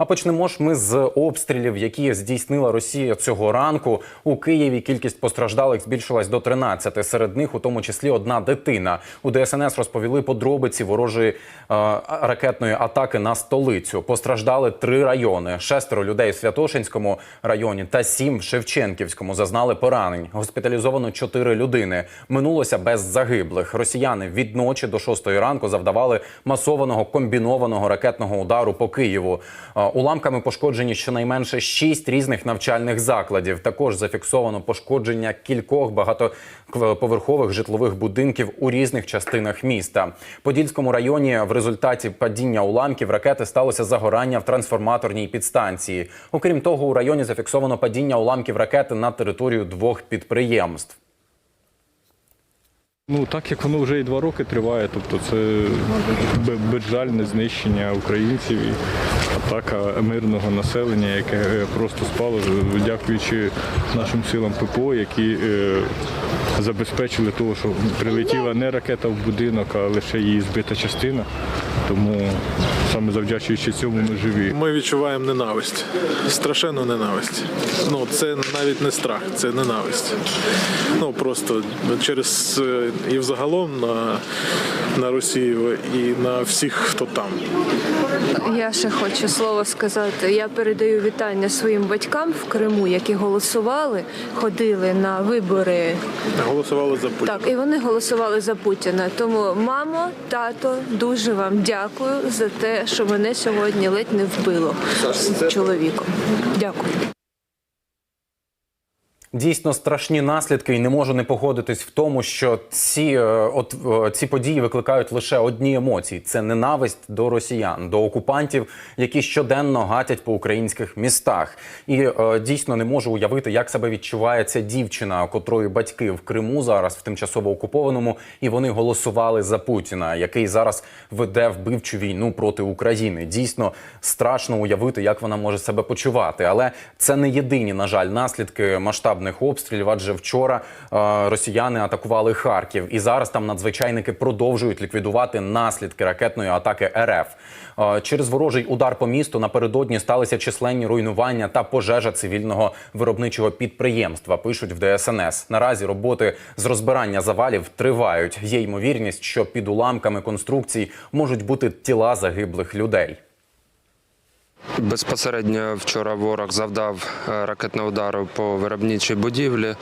А почнемо ж ми з обстрілів, які здійснила Росія цього ранку. У Києві кількість постраждалих збільшилась до 13. Серед них, у тому числі, одна дитина. У ДСНС розповіли подробиці ворожої е, ракетної атаки на столицю. Постраждали три райони: шестеро людей в Святошинському районі та сім в Шевченківському зазнали поранень. Госпіталізовано чотири людини. Минулося без загиблих. Росіяни від ночі до шостої ранку завдавали масованого комбінованого ракетного удару по Києву. Уламками пошкоджені щонайменше шість різних навчальних закладів. Також зафіксовано пошкодження кількох багатоповерхових житлових будинків у різних частинах міста. Подільському районі в результаті падіння уламків ракети сталося загорання в трансформаторній підстанції. Окрім того, у районі зафіксовано падіння уламків ракети на територію двох підприємств. Ну так як воно вже і два роки триває, тобто це безжальне знищення українців атака мирного населення, яке просто спало, дякуючи нашим силам ППО, які е, забезпечили того, що прилетіла не ракета в будинок, а лише її збита частина. Тому саме завдячуючи цьому ми живі. Ми відчуваємо ненависть, страшенну ненависть. Ну це навіть не страх, це ненависть. Ну просто через е, і взагалом на, на Росію і на всіх, хто там. Я ще хочу слово сказати. Я передаю вітання своїм батькам в Криму, які голосували, ходили на вибори. Голосували за Путіна. Так, і вони голосували за Путіна. Тому, мамо, тато, дуже вам дякую за те, що мене сьогодні ледь не вбило з чоловіком. Дякую. Дійсно страшні наслідки, і не можу не погодитись в тому, що ці, е, от, е, ці події викликають лише одні емоції: це ненависть до росіян, до окупантів, які щоденно гатять по українських містах. І е, дійсно не можу уявити, як себе відчуває ця дівчина, котрої батьки в Криму зараз в тимчасово окупованому, і вони голосували за Путіна, який зараз веде вбивчу війну проти України. Дійсно страшно уявити, як вона може себе почувати. Але це не єдині, на жаль, наслідки масштабних обстрілів. Адже вчора е, росіяни атакували Харків, і зараз там надзвичайники продовжують ліквідувати наслідки ракетної атаки РФ. Е, через ворожий удар по місту напередодні сталися численні руйнування та пожежа цивільного виробничого підприємства. Пишуть в ДСНС. Наразі роботи з розбирання завалів тривають. Є ймовірність, що під уламками конструкцій можуть бути тіла загиблих людей. Безпосередньо вчора ворог завдав е, ракетного удару по виробничій будівлі.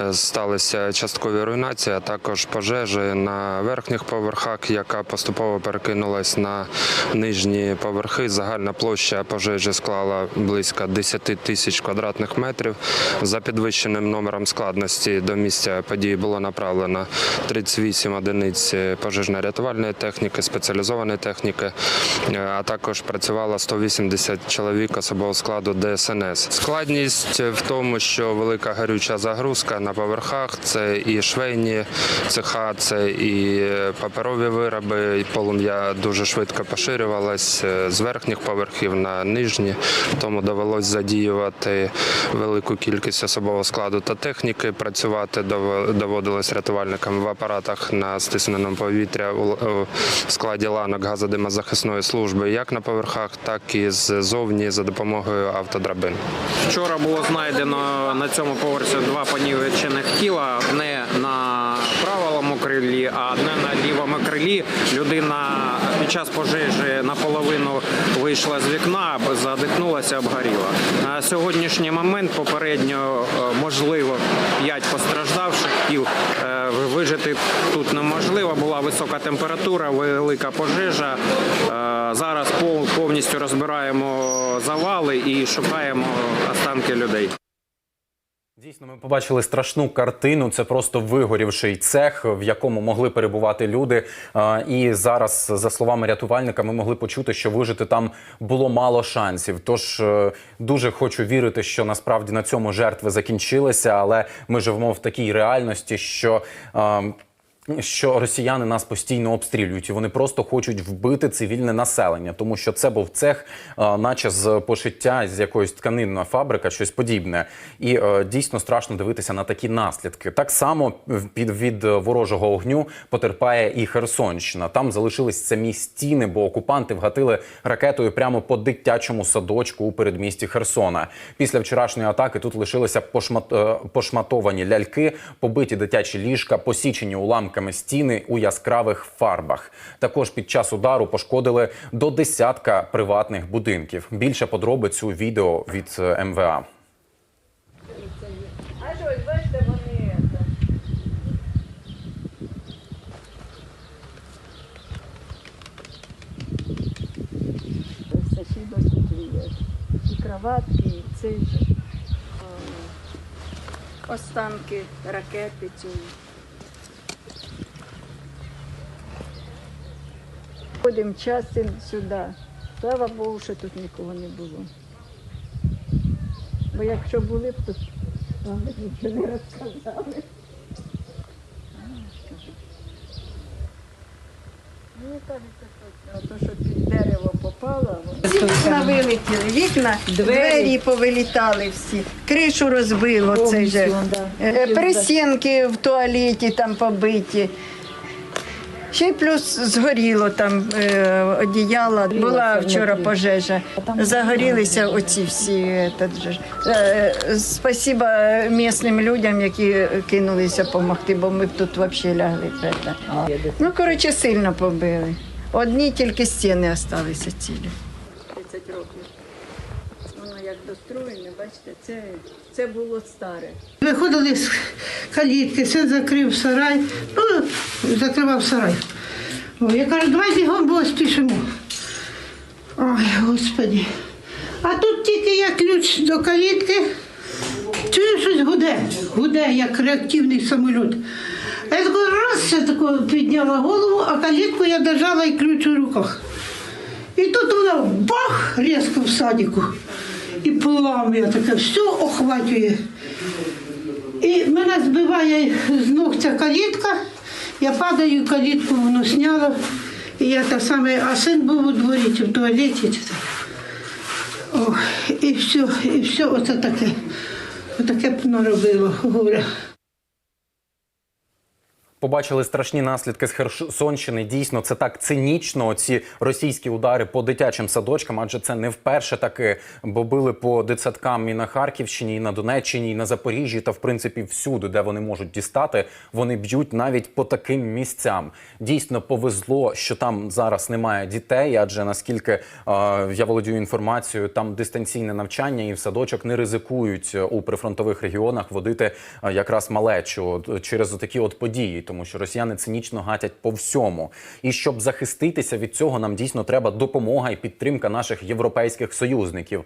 Е, Сталися часткові руйнації, а також пожежі на верхніх поверхах, яка поступово перекинулась на нижні поверхи. Загальна площа пожежі склала близько 10 тисяч квадратних метрів. За підвищеним номером складності до місця події було направлено 38 одиниць пожежно-рятувальної техніки, спеціалізованої техніки, е, а також працювало 180 чоловік особового складу ДСНС. Складність в тому, що велика гарюча загрузка на поверхах це і швейні цеха, це і паперові вироби. Полум'я дуже швидко поширювалось е, з верхніх поверхів на нижні, тому довелось задіювати велику кількість особового складу та техніки. Працювати дов- доводилось рятувальникам в апаратах на стисненому повітря у складі ланок газодимозахисної служби, як на поверхах, так і ззовні за допомогою автодрабин. Вчора було знайдено на цьому поверсі два понівечених тіла. Одне на правому крилі, а одне на лівому крилі. Людина під час пожежі наполовину вийшла з вікна, задихнулася, обгоріла. На сьогоднішній момент попередньо е, можливо п'ять постраждавших тіл. Вижити тут неможливо. Була висока температура, велика пожежа. Е, Зараз повністю розбираємо завали і шукаємо останки людей. Дійсно, ми побачили страшну картину. Це просто вигорівший цех, в якому могли перебувати люди. І зараз, за словами рятувальника, ми могли почути, що вижити там було мало шансів. Тож е, дуже хочу вірити, що насправді на цьому жертви закінчилися, але ми живемо в такій реальності, що. Що росіяни нас постійно обстрілюють, і вони просто хочуть вбити цивільне населення, тому що це був цех, е, наче з пошиття з якоїсь тканинна фабрика, щось подібне. І е, дійсно страшно дивитися на такі наслідки. Так само під від ворожого огню потерпає і Херсонщина. Там залишились самі стіни, бо окупанти вгатили ракетою прямо по дитячому садочку у передмісті Херсона. Після вчорашньої атаки тут лишилися пошмат, е, пошматовані ляльки, побиті дитячі ліжка, посічені уламками стіни у яскравих фарбах. Також під час удару пошкодили до десятка приватних будинків. Більше подробиць у відео від е, МВА. І кроватки, і цей же останки ракети цієї. Ходимо часто сюди. Слава Богу, що тут нікого не було. Бо якщо були б тут, вам б нічого не розказали. Мені кажеться, точно, то, що під дерево попало, воно- вікна вилетіли, вікна, двері повилітали всі, кришу розбило цей же. Е, Пересінки в туалеті там побиті. Ще й плюс згоріло там е, одіяло. Була вчора пожежа. Загорілися оці всі. Е, спасіба місним людям, які кинулися допомогти, бо ми б тут взагалі лягли. Ну, коротше, сильно побили. Одні тільки стіни залишилися цілі. 30 років. Як достроєне, бачите, це, це було старе. Виходили з калітки, все закрив сарай, ну, закривав сарай. О, я кажу, давай бігом, бо спішимо. Ой, господи. А тут тільки я ключ до калітки, чую, щось гуде, гуде, як реактивний самоліт. Я тако раз я тако підняла голову, а калітку я держала і ключ у руках. І тут воно бах різко в садіку. І плам'я таке, все охвачує. І мене збиває з ног ця калітка, я падаю, калітку воно сняло. І я так саме, а син був у дворі в туалеті. Чи так. О, і все, і все, оце таке. Отаке б наробило, говорю. Побачили страшні наслідки з Херсонщини. Дійсно, це так цинічно. Ці російські удари по дитячим садочкам, адже це не вперше таки, бо били по дитсадкам і на Харківщині, і на Донеччині, і на Запоріжжі, та в принципі всюди, де вони можуть дістати, вони б'ють навіть по таким місцям. Дійсно повезло, що там зараз немає дітей, адже наскільки е, я володію інформацією, там дистанційне навчання і в садочок не ризикують е, у прифронтових регіонах водити е, якраз малечу через такі от події, тому що росіяни цинічно гатять по всьому. І щоб захиститися від цього, нам дійсно треба допомога і підтримка наших європейських союзників.